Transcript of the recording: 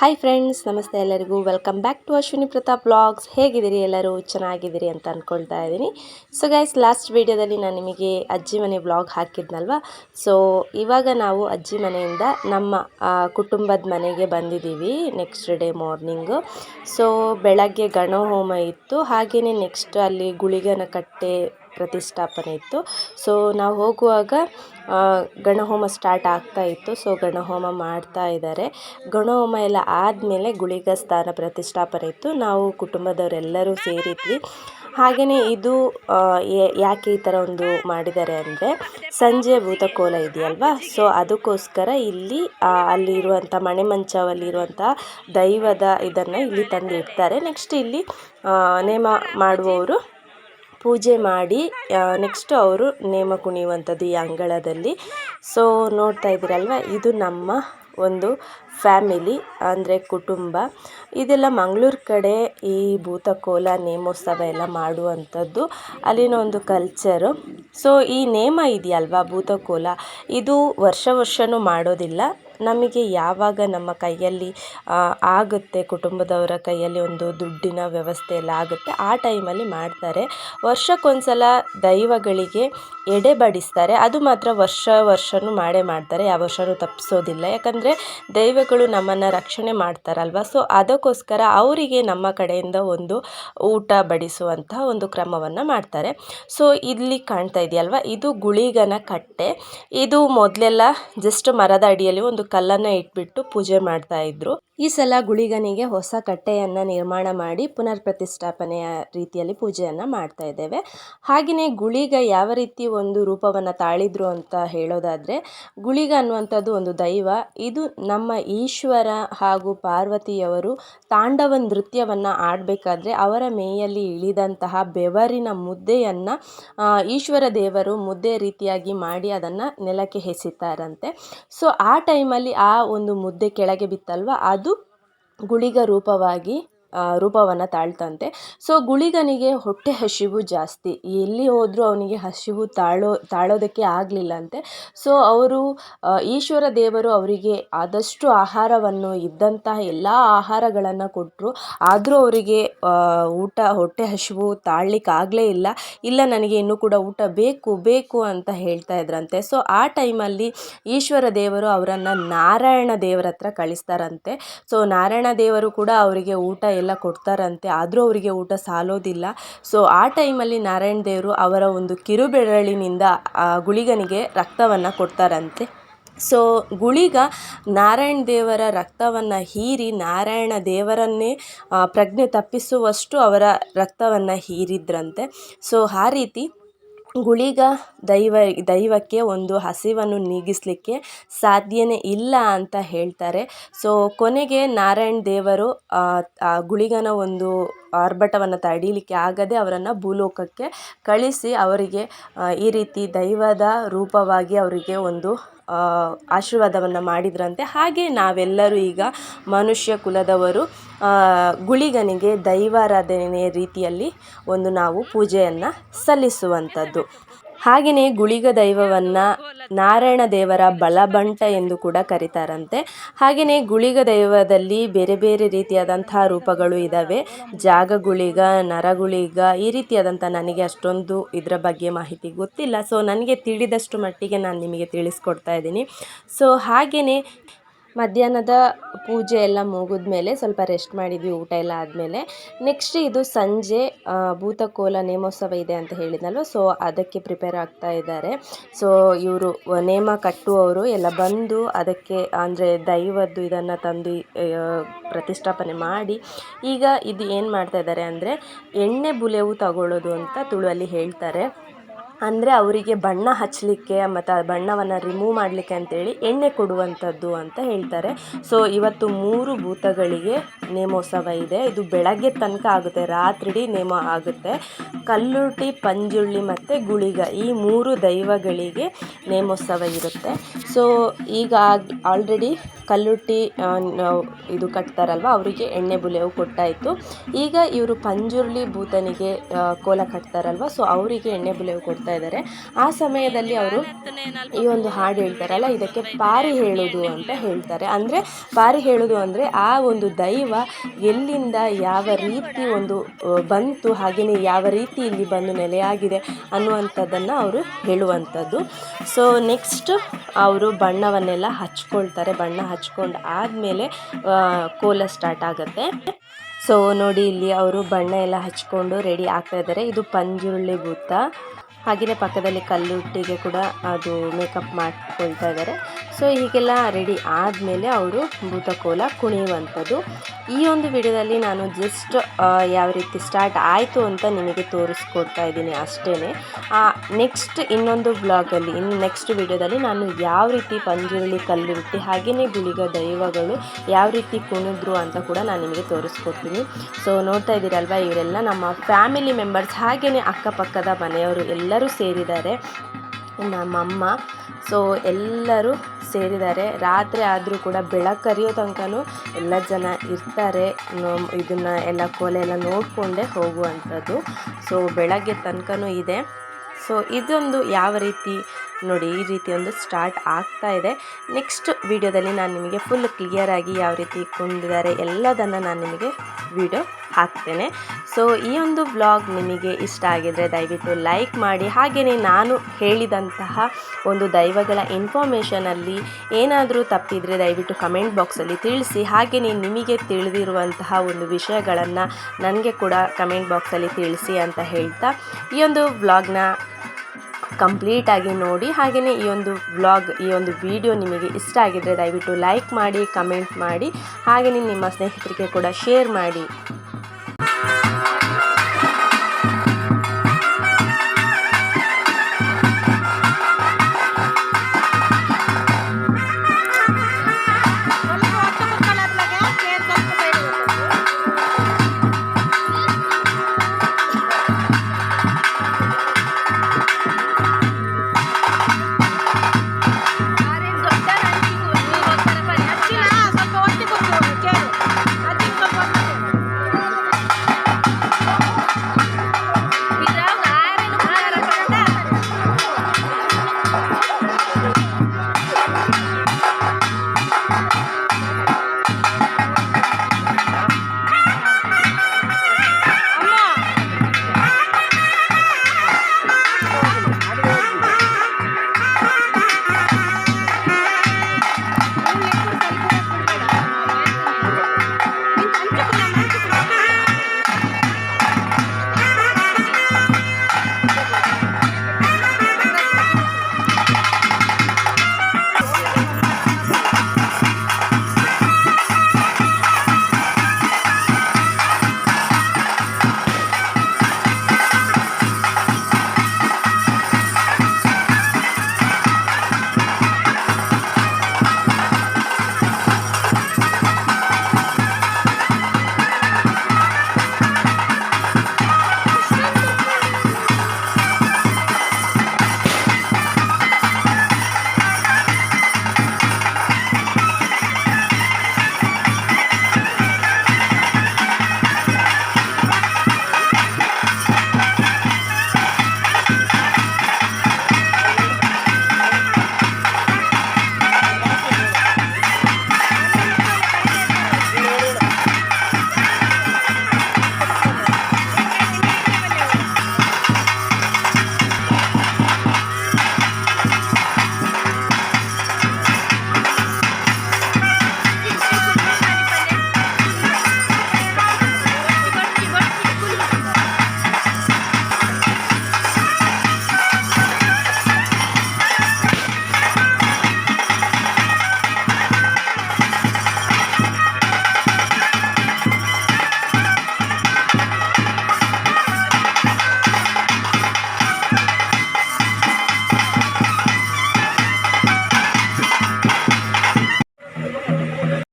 Hi friends ನಮಸ್ತೆ ಎಲ್ಲರಿಗೂ. Welcome back to Ashwini Pratap blogs ಹೇಗಿದ್ದೀರಿ ಎಲ್ಲರೂ? ಚೆನ್ನಾಗಿದ್ದೀರಿ ಅಂತ ಅಂದ್ಕೊಳ್ತಾ ಇದ್ದೀನಿ. ಸೊ ಗೈಸ್ ಲಾಸ್ಟ್ ವೀಡಿಯೋದಲ್ಲಿ ನಾನು ನಿಮಗೆ ಅಜ್ಜಿ ಮನೆ ಬ್ಲಾಗ್ ಹಾಕಿದ್ನಲ್ವ? ಸೊ ಇವಾಗ ನಾವು ಅಜ್ಜಿ ಮನೆಯಿಂದ ನಮ್ಮ ಕುಟುಂಬದ ಮನೆಗೆ ಬಂದಿದ್ದೀವಿ ನೆಕ್ಸ್ಟ್ ಡೇ ಮಾರ್ನಿಂಗು ಸೊ ಬೆಳಗ್ಗೆ ಗಣಹೋಮ ಇತ್ತು. ಹಾಗೆಯೇ ನೆಕ್ಸ್ಟ್ ಅಲ್ಲಿ ಗುಳಿಗನ ಕಟ್ಟೆ ಪ್ರತಿಷ್ಠಾಪನೆ ಇತ್ತು. ಸೊ ನಾವು ಹೋಗುವಾಗ ಗಣಹೋಮ ಸ್ಟಾರ್ಟ್ ಆಗ್ತಾ ಇತ್ತು. ಸೊ ಗಣಹೋಮ ಮಾಡ್ತಾ ಇದ್ದಾರೆ ಗಣಹೋಮ ಎಲ್ಲ ಆದಮೇಲೆ ಗುಳಿಗ ಸ್ಥಾನ ಪ್ರತಿಷ್ಠಾಪನೆ ಇತ್ತು. ನಾವು ಕುಟುಂಬದವರೆಲ್ಲರೂ ಸೇರಿದ್ವಿ. ಹಾಗೆಯೇ ಇದು ಯಾಕೆ ಈ ಥರ ಒಂದು ಮಾಡಿದ್ದಾರೆ ಅಂದರೆ, ಸಂಜೆ ಭೂತಕೋಲ ಇದೆಯಲ್ವಾ? ಸೊ ಅದಕ್ಕೋಸ್ಕರ ಇಲ್ಲಿ ಅಲ್ಲಿರುವಂಥ ಮನೆ ದೈವದ ಇದನ್ನು ಇಲ್ಲಿ ತಂದು ಇಡ್ತಾರೆ. ನೆಕ್ಸ್ಟ್ ಇಲ್ಲಿ ನೇಮ ಮಾಡುವವರು ಪೂಜೆ ಮಾಡಿ ನೆಕ್ಸ್ಟ್ ಅವರು ನೇಮ ಕುಣಿಯುವಂಥದ್ದು ಈ ಅಂಗಳದಲ್ಲಿ. ಸೊ ನೋಡ್ತಾ ಇದ್ದೀರಲ್ವ? ಇದು ನಮ್ಮ ಒಂದು ಫ್ಯಾಮಿಲಿ, ಅಂದರೆ ಕುಟುಂಬ. ಇದೆಲ್ಲ ಮಂಗಳೂರು ಕಡೆ ಈ ಭೂತಕೋಲ, ನೇಮೋತ್ಸವ ಎಲ್ಲ ಮಾಡುವಂಥದ್ದು. ಅಲ್ಲಿನ ಒಂದು ಕಲ್ಚರು ಸೊ ಈ ನೇಮ ಇದೆಯಲ್ವಾ ಭೂತಕೋಲ? ಇದು ವರ್ಷ ವರ್ಷವೂ ಮಾಡೋದಿಲ್ಲ. ನಮಗೆ ಯಾವಾಗ ನಮ್ಮ ಕೈಯಲ್ಲಿ ಆಗುತ್ತೆ, ಕುಟುಂಬದವರ ಕೈಯಲ್ಲಿ ಒಂದು ದುಡ್ಡಿನ ವ್ಯವಸ್ಥೆ ಎಲ್ಲ ಆಗುತ್ತೆ, ಆ ಟೈಮಲ್ಲಿ ಮಾಡ್ತಾರೆ. ವರ್ಷಕ್ಕೊಂದ್ಸಲ ದೈವಗಳಿಗೆ ಎಡೆ ಬಡಿಸ್ತಾರೆ ಅದು ಮಾತ್ರ ವರ್ಷ ವರ್ಷವೂ ಮಾಡೇ ಮಾಡ್ತಾರೆ. ಯಾವ ವರ್ಷವೂ ತಪ್ಪಿಸೋದಿಲ್ಲ ಯಾಕಂದರೆ ದೈವಗಳು ನಮ್ಮನ್ನು ರಕ್ಷಣೆ ಮಾಡ್ತಾರಲ್ವ? ಸೊ ಅದಕ್ಕೋಸ್ಕರ ಅವರಿಗೆ ನಮ್ಮ ಕಡೆಯಿಂದ ಒಂದು ಊಟ ಬಡಿಸುವಂತಹ ಒಂದು ಕ್ರಮವನ್ನು ಮಾಡ್ತಾರೆ. ಸೊ ಇಲ್ಲಿ ಕಾಣ್ತಾ ಇದೆಯಲ್ವ? ಇದು ಗುಳಿಗನ ಕಟ್ಟೆ. ಇದು ಮೊದಲೆಲ್ಲ ಜಸ್ಟ್ ಮರದ ಅಡಿಯಲ್ಲಿ ಒಂದು ಕಲ್ಲನ್ನು ಇಟ್ಬಿಟ್ಟು ಪೂಜೆ ಮಾಡ್ತಾ ಇದ್ರು. ಈ ಸಲ ಗುಳಿಗನಿಗೆ ಹೊಸ ಕಟ್ಟೆಯನ್ನು ನಿರ್ಮಾಣ ಮಾಡಿ ಪುನರ್ ಪ್ರತಿಷ್ಠಾಪನೆಯ ರೀತಿಯಲ್ಲಿ ಪೂಜೆಯನ್ನು ಮಾಡ್ತಾ ಇದ್ದೇವೆ. ಹಾಗೆಯೇ ಗುಳಿಗ ಯಾವ ರೀತಿ ಒಂದು ರೂಪವನ್ನು ತಾಳಿದ್ರು ಅಂತ ಹೇಳೋದಾದರೆ, ಗುಳಿಗ ಅನ್ನುವಂಥದ್ದು ಒಂದು ದೈವ. ಇದು ನಮ್ಮ ಈಶ್ವರ ಹಾಗೂ ಪಾರ್ವತಿಯವರು ತಾಂಡವ ನೃತ್ಯವನ್ನು ಆಡಬೇಕಾದ್ರೆ ಅವರ ಮೇಯಲ್ಲಿ ಇಳಿದಂತಹ ಬೆವರಿನ ಮುದ್ದೆಯನ್ನು ಈಶ್ವರ ದೇವರು ಮುದ್ದೆ ರೀತಿಯಾಗಿ ಮಾಡಿ ಅದನ್ನು ನೆಲಕ್ಕೆ ಎಸಿತಾರಂತೆ. ಸೊ ಆ ಟೈಮಲ್ಲಿ ಆ ಒಂದು ಮುದ್ದೆ ಕೆಳಗೆ ಬಿತ್ತಲ್ವ? ಅದು ಗುಳಿಗ ರೂಪವಾಗಿ ರೂಪವನ್ನು ತಾಳ್ತಂತೆ. ಸೊ ಗುಳಿಗನಿಗೆ ಹೊಟ್ಟೆ ಹಸಿವು ಜಾಸ್ತಿ. ಎಲ್ಲಿ ಹೋದರೂ ಅವನಿಗೆ ಹಸಿವು ತಾಳೋ, ತಾಳೋದಕ್ಕೆ ಆಗಲಿಲ್ಲಂತೆ. ಸೊ ಅವರು ಈಶ್ವರ ದೇವರು ಅವರಿಗೆ ಆದಷ್ಟು ಆಹಾರವನ್ನು, ಇದ್ದಂತಹ ಎಲ್ಲ ಆಹಾರಗಳನ್ನು ಕೊಟ್ಟರು ಆದರೂ ಅವರಿಗೆ ಊಟ, ಹೊಟ್ಟೆ ಹಸಿವು ತಾಳ್ಲಿಕ್ಕೆ ಆಗಲೇ ಇಲ್ಲ. ಇಲ್ಲ, ನನಗೆ ಇನ್ನೂ ಕೂಡ ಊಟ ಬೇಕು ಬೇಕು ಅಂತ ಹೇಳ್ತಾ ಇದ್ರಂತೆ. ಸೊ ಆ ಟೈಮಲ್ಲಿ ಈಶ್ವರ ದೇವರು ಅವರನ್ನು ನಾರಾಯಣ ದೇವರ ಹತ್ರ ಕಳಿಸ್ತಾರಂತೆ. ಸೊ ನಾರಾಯಣ ದೇವರು ಕೂಡ ಅವರಿಗೆ ಊಟ ಎಲ್ಲ ಕೊಡ್ತಾರಂತೆ. ಆದರೂ ಅವರಿಗೆ ಊಟ ಸಾಲೋದಿಲ್ಲ. ಸೊ ಆ ಟೈಮಲ್ಲಿ ನಾರಾಯಣ ದೇವರು ಅವರ ಒಂದು ಕಿರುಬೆರಳಿನಿಂದ ಗುಳಿಗನಿಗೆ ರಕ್ತವನ್ನು ಕೊಡ್ತಾರಂತೆ. ಸೊ ಗುಳಿಗ ನಾರಾಯಣ ದೇವರ ರಕ್ತವನ್ನು ಹೀರಿ, ನಾರಾಯಣ ದೇವರನ್ನೇ ಪ್ರಜ್ಞೆ ತಪ್ಪಿಸುವಷ್ಟು ಅವರ ರಕ್ತವನ್ನು ಹೀರಿದ್ರಂತೆ. ಸೊ ಆ ರೀತಿ ಗುಳಿಗ ದೈವ ದೈವಕ್ಕೆ ಒಂದು ಹಸಿವನ್ನು ನೀಗಿಸಲಿಕ್ಕೆ ಸಾಧ್ಯನೇ ಇಲ್ಲ ಅಂತ ಹೇಳ್ತಾರೆ. ಸೊ ಕೊನೆಗೆ ನಾರಾಯಣ ದೇವರು ಆ, ಗುಳಿಗನ ಒಂದು ಆರ್ಭಟವನ್ನು ತಡೀಲಿಕ್ಕೆ ಆಗದೆ ಅವರನ್ನು ಭೂಲೋಕಕ್ಕೆ ಕಳಿಸಿ ಅವರಿಗೆ ಈ ರೀತಿ ದೈವದ ರೂಪವಾಗಿ ಅವರಿಗೆ ಒಂದು ಆಶೀರ್ವಾದವನ್ನು ಮಾಡಿದ್ರಂತೆ. ಹಾಗೆ ನಾವೆಲ್ಲರೂ ಈಗ ಮನುಷ್ಯ ಕುಲದವರು ಗುಳಿಗನಿಗೆ ದೈವಾರಾಧನೆಯ ರೀತಿಯಲ್ಲಿ ಒಂದು ನಾವು ಪೂಜೆಯನ್ನು ಸಲ್ಲಿಸುವಂಥದ್ದು. ಹಾಗೆಯೇ ಗುಳಿಗ ದೈವವನ್ನ ನಾರಾಯಣ ದೇವರ ಬಲಬಂಟ ಎಂದು ಕೂಡ ಕರೀತಾರಂತೆ. ಹಾಗೆಯೇ ಗುಳಿಗ ದೈವದಲ್ಲಿ ಬೇರೆ ಬೇರೆ ರೀತಿಯಾದಂತಹ ರೂಪಗಳು ಇದ್ದಾವೆ ಜಾಗ ಗುಳಿಗ ನರಗುಳಿಗ ಈ ರೀತಿಯಾದಂಥ ನನಗೆ ಅಷ್ಟೊಂದು ಇದರ ಬಗ್ಗೆ ಮಾಹಿತಿ ಗೊತ್ತಿಲ್ಲ. ಸೊ ನನಗೆ ತಿಳಿದಷ್ಟು ಮಟ್ಟಿಗೆ ನಾನು ನಿಮಗೆ ತಿಳಿಸ್ಕೊಡ್ತಾ ಇದ್ದೀನಿ. ಸೊ ಹಾಗೆಯೇ ಮಧ್ಯಾಹ್ನದ ಪೂಜೆ ಎಲ್ಲ ಮುಗಿದ ಮೇಲೆ ಸ್ವಲ್ಪ ರೆಸ್ಟ್ ಮಾಡಿದ್ವಿ, ಊಟ ಎಲ್ಲ ಆದಮೇಲೆ. ನೆಕ್ಸ್ಟ್ ಇದು ಸಂಜೆ ಭೂತಕೋಲ ನೇಮೋತ್ಸವ ಇದೆ ಅಂತ ಹೇಳಿದ್ನಲ್ವ? ಸೊ ಅದಕ್ಕೆ ಪ್ರಿಪೇರ್ ಆಗ್ತಾ ಇದ್ದಾರೆ. ಸೊ ಇವರು ನೇಮ ಕಟ್ಟುವವರು ಎಲ್ಲ ಬಂದು ಅದಕ್ಕೆ, ಅಂದರೆ ದೈವದ್ದು ಇದನ್ನು ತಂದು ಪ್ರತಿಷ್ಠಾಪನೆ ಮಾಡಿ, ಈಗ ಇದು ಏನು ಮಾಡ್ತಾ ಇದ್ದಾರೆ ಅಂದರೆ ಎಣ್ಣೆ ಬುಲೆವು ತಗೊಳ್ಳೋದು ಅಂತ ತುಳುವಲ್ಲಿ ಹೇಳ್ತಾರೆ. ಅಂದರೆ ಅವರಿಗೆ ಬಣ್ಣ ಹಚ್ಚಲಿಕ್ಕೆ ಮತ್ತು ಆ ಬಣ್ಣವನ್ನು ರಿಮೂವ್ ಮಾಡಲಿಕ್ಕೆ ಅಂತೇಳಿ ಎಣ್ಣೆ ಕೊಡುವಂಥದ್ದು ಅಂತ ಹೇಳ್ತಾರೆ. ಸೊ ಇವತ್ತು ಮೂರು ಭೂತಗಳಿಗೆ ನೇಮೋತ್ಸವ ಇದೆ. ಇದು ಬೆಳಗ್ಗೆ ತನಕ ಆಗುತ್ತೆ. ರಾತ್ರಿ ನೇಮ ಆಗುತ್ತೆ. ಕಲ್ಲುಟಿ ಪಂಜುಳ್ಳಿ ಮತ್ತು ಗುಳಿಗ ಈ ಮೂರು ದೈವಗಳಿಗೆ ನೇಮೋತ್ಸವ ಇರುತ್ತೆ. ಸೊ ಈಗ ಆಲ್ರೆಡಿ ಕಲ್ಲುಟ್ಟಿ ಇದು ಕಟ್ತಾರಲ್ವ, ಅವರಿಗೆ ಎಣ್ಣೆ ಬುಲೆವು ಕೊಟ್ಟಾಯಿತು. ಈಗ ಇವರು ಪಂಜುರ್ಲಿ ಭೂತನಿಗೆ ಕೋಲ ಕಟ್ತಾರಲ್ವ ಸೊ ಅವರಿಗೆ ಎಣ್ಣೆ ಬುಲೆವು ಕೊಡ್ತಾ ಹೋಗ್ತಾ ಇದ್ದಾರೆ. ಆ ಸಮಯದಲ್ಲಿ ಅವರು ಈ ಒಂದು ಹಾಡು ಹೇಳ್ತಾರಲ್ಲ, ಇದಕ್ಕೆ ಪಾರಿ ಹೇಳೋದು ಅಂತ ಹೇಳ್ತಾರೆ. ಅಂದರೆ ಪಾರಿ ಹೇಳೋದು ಅಂದರೆ ಆ ಒಂದು ದೈವ ಎಲ್ಲಿಂದ ಯಾವ ರೀತಿ ಒಂದು ಬಂತು ಹಾಗೆಯೇ ಯಾವ ರೀತಿ ಇಲ್ಲಿ ಬಂದು ನೆಲೆಯಾಗಿದೆ ಅನ್ನುವಂಥದ್ದನ್ನು ಅವರು ಹೇಳುವಂಥದ್ದು. ಸೊ ನೆಕ್ಸ್ಟ್ ಅವರು ಬಣ್ಣವನ್ನೆಲ್ಲ ಹಚ್ಕೊಳ್ತಾರೆ. ಬಣ್ಣ ಹಚ್ಕೊಂಡು ಆದಮೇಲೆ ಕೋಲ ಸ್ಟಾರ್ಟ್ ಆಗುತ್ತೆ. ಸೊ ನೋಡಿ, ಇಲ್ಲಿ ಅವರು ಬಣ್ಣ ಎಲ್ಲ ಹಚ್ಕೊಂಡು ರೆಡಿ ಆಗ್ತಾ ಇದ್ದಾರೆ. ಇದು ಪಂಜುರುಳಿ ಭೂತ. ಹಾಗೆಯೇ ಪಕ್ಕದಲ್ಲಿ ಕಲ್ಲುಟ್ಟಿಗೆ ಕೂಡ ಅದು ಮೇಕಪ್ ಮಾಡ್ಕೊಳ್ತಾ ಇದ್ದಾರೆ. ಸೊ ಹೀಗೆಲ್ಲ ರೆಡಿ ಆದಮೇಲೆ ಅವರು ಭೂತಕೋಲ ಕುಣಿಯುವಂಥದ್ದು. ಈ ಒಂದು ವಿಡಿಯೋದಲ್ಲಿ ನಾನು ಜಸ್ಟ್ ಯಾವ ರೀತಿ ಸ್ಟಾರ್ಟ್ ಆಯಿತು ಅಂತ ನಿಮಗೆ ತೋರಿಸ್ಕೊಡ್ತಾ ಇದ್ದೀನಿ ಅಷ್ಟೇ ನೆಕ್ಸ್ಟ್ ಇನ್ನೊಂದು ಬ್ಲಾಗಲ್ಲಿ ಇನ್ನು ನೆಕ್ಸ್ಟ್ ವಿಡಿಯೋದಲ್ಲಿ ನಾನು ಯಾವ ರೀತಿ ಪಂಜುರುಳಿ ಕಲ್ಲುರುಟ್ಟಿ ಹಾಗೆಯೇ ಗುಳಿಗ ದೈವಗಳು ಯಾವ ರೀತಿ ಕುಣಿದ್ರು ಅಂತ ಕೂಡ ನಾನು ನಿಮಗೆ ತೋರಿಸ್ಕೊಡ್ತೀನಿ. ಸೊ ನೋಡ್ತಾ ಇದ್ದೀರಲ್ವ, ಇವರೆಲ್ಲ ನಮ್ಮ ಫ್ಯಾಮಿಲಿ ಮೆಂಬರ್ಸ್ ಹಾಗೆಯೇ ಅಕ್ಕಪಕ್ಕದ ಮನೆಯವರು ಎಲ್ಲರೂ ಸೇರಿದ್ದಾರೆ. ನಮ್ಮಮ್ಮ ಸೊ ಎಲ್ಲರೂ ಸೇರಿದ್ದಾರೆ. ರಾತ್ರಿ ಆದರೂ ಕೂಡ ಬೆಳಕರಿಯೋ ತನಕನೂ ಎಲ್ಲ ಜನ ಇರ್ತಾರೆ. ಇದನ್ನು ಎಲ್ಲ ಕೋಲೆ ಎಲ್ಲ ನೋಡಿಕೊಂಡೇ ಹೋಗುವಂಥದ್ದು. ಸೊ ಬೆಳಗ್ಗೆ ತನಕನೂ ಇದೆ. ಸೊ ಇದೊಂದು ಯಾವ ರೀತಿ, ನೋಡಿ ಈ ರೀತಿ ಒಂದು ಸ್ಟಾರ್ಟ್ ಆಗ್ತಾ ಇದೆ. ನೆಕ್ಸ್ಟ್ ವಿಡಿಯೋದಲ್ಲಿ ನಾನು ನಿಮಗೆ ಫುಲ್ ಕ್ಲಿಯರಾಗಿ ಯಾವ ರೀತಿ ಕುಂದಿದ್ದಾರೆ ಎಲ್ಲದನ್ನು ನಾನು ನಿಮಗೆ ವಿಡಿಯೋ ಹಾಕ್ತೇನೆ. ಸೊ, ಈ ಒಂದು ವ್ಲಾಗ್ ನಿಮಗೆ ಇಷ್ಟ ಆಗಿದರೆ ದಯವಿಟ್ಟು ಲೈಕ್ ಮಾಡಿ. ಹಾಗೆಯೇ ನಾನು ಹೇಳಿದಂತಹ ಒಂದು ದೈವಗಳ ಇನ್ಫಾರ್ಮೇಷನಲ್ಲಿ ಏನಾದರೂ ತಪ್ಪಿದರೆ ದಯವಿಟ್ಟು ಕಮೆಂಟ್ ಬಾಕ್ಸಲ್ಲಿ ತಿಳಿಸಿ. ಹಾಗೆಯೇ ನಿಮಗೆ ತಿಳಿದಿರುವಂತಹ ಒಂದು ವಿಷಯಗಳನ್ನು ನನಗೆ ಕೂಡ ಕಮೆಂಟ್ ಬಾಕ್ಸಲ್ಲಿ ತಿಳಿಸಿ ಅಂತ ಹೇಳ್ತಾ ಈ ಒಂದು ವ್ಲಾಗ್ನ ಕಂಪ್ಲೀಟಾಗಿ ನೋಡಿ. ಹಾಗೆಯೇ ಈ ಒಂದು ವ್ಲಾಗ್, ಈ ಒಂದು ವಿಡಿಯೋ ನಿಮಗೆ ಇಷ್ಟ ಆಗಿದ್ದರೆ ದಯವಿಟ್ಟು ಲೈಕ್ ಮಾಡಿ ಕಮೆಂಟ್ ಮಾಡಿ. ಹಾಗೆಯೇ ನಿಮ್ಮ ಸ್ನೇಹಿತರಿಗೆ ಕೂಡ ಶೇರ್ ಮಾಡಿ.